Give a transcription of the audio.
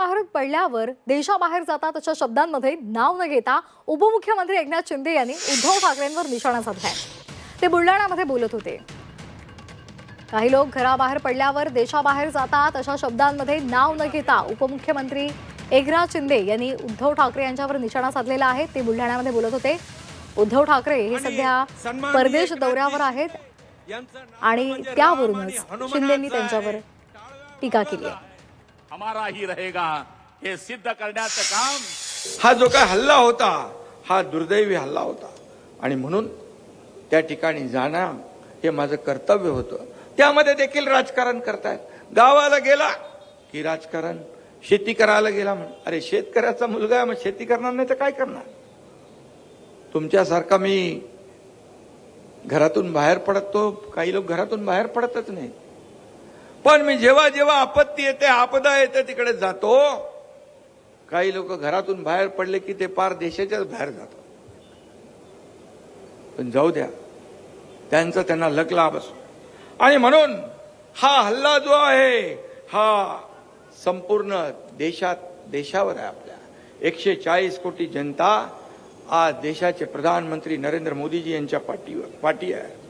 बाहेर पडल्यावर देशाबाहेर जातात अशा शब्दांमध्ये नाव न घेता उपमुख्यमंत्री एकनाथ शिंदे यांनी उद्धव ठाकरेंवर निशाणा साधलाय. ते बुलढाण्यामध्ये बोलत होते. काही लोक घराबाहेर पडल्यावर देशाबाहेर जातात अशा शब्दांमध्ये नाव न घेता उपमुख्यमंत्री एकनाथ शिंदे यांनी उद्धव ठाकरे यांच्यावर निशाणा साधलेला आहे. ते बुलढाण्यामध्ये बोलत होते. उद्धव ठाकरे हे सध्या परदेश दौऱ्यावर आहेत आणि त्यावरूनच शिंदेंनी त्यांच्यावर टीका केली आहे. हमारा ही रहेगा हे सिद्ध करण्याचं काम. हा जो काय हल्ला होता हा दुर्दैवी हल्ला होता. आणि म्हणून त्या ठिकाणी जाणं हे माझं कर्तव्य होतं. त्यामध्ये देखील राजकारण करतायत. गावाला गेला की राजकारण शेती करायला गेला म्हण अरे शेतकऱ्याचा मुलगा आहे मग शेती करणार नाही तर काय करणार? तुमच्यासारखा मी घरातून बाहेर पडतो काही लोक घरातून बाहेर पडतच नाही पण मी जेव्हा जेव्हा आपत्ती येते आपदा येते तिकडे जातो. काही लोक घरातून बाहेर पडले की ते पार देशाच्याच बाहेर जातात. पण जाऊ द्या. त्यांचा त्यांना लक लाभ असो. आणि म्हणून हा हल्ला जो आहे हा संपूर्ण देशात देशावर आहे आपल्या. एकशे चाळीस कोटी जनता आज देशाचे प्रधानमंत्री नरेंद्र मोदीजी यांच्या पाठीवर पाठी आहे.